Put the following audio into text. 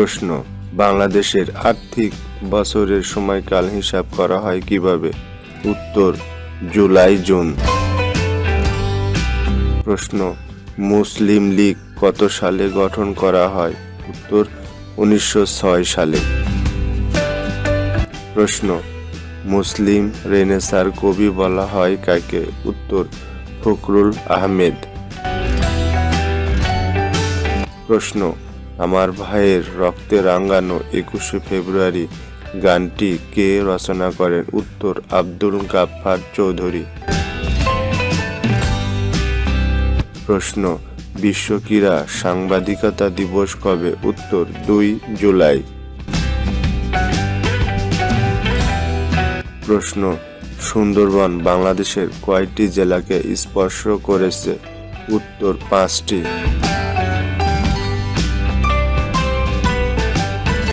প্রশ্ন, বাংলাদেশের আর্থিক বছরের সময়কাল হিসাব করা হয় কীভাবে? উত্তর, জুলাই, জুন। প্রশ্ন, মুসলিম লীগ কত সালে গঠন করা হয়? উত্তর, উনিশশো ছয় সালে। প্রশ্ন, মুসলিম রেনেসার কবি বলা হয় কাকে? উত্তর, ফখরুল আহমেদ। প্রশ্ন আমার ভাইয়ের রক্তে রাঙ্গানো একুশে ফেব্রুয়ারি গানটি কে রচনা করেন? উত্তর, আব্দুল গাফফার চৌধুরী। প্রশ্ন বিশ্ব ক্রীড়া সাংবাদিকতা দিবস কবে? উত্তর, দুই জুলাই। প্রশ্ন, সুন্দরবন বাংলাদেশের কয়টি জেলাকে স্পর্শ করেছে? উত্তর, পাঁচটি।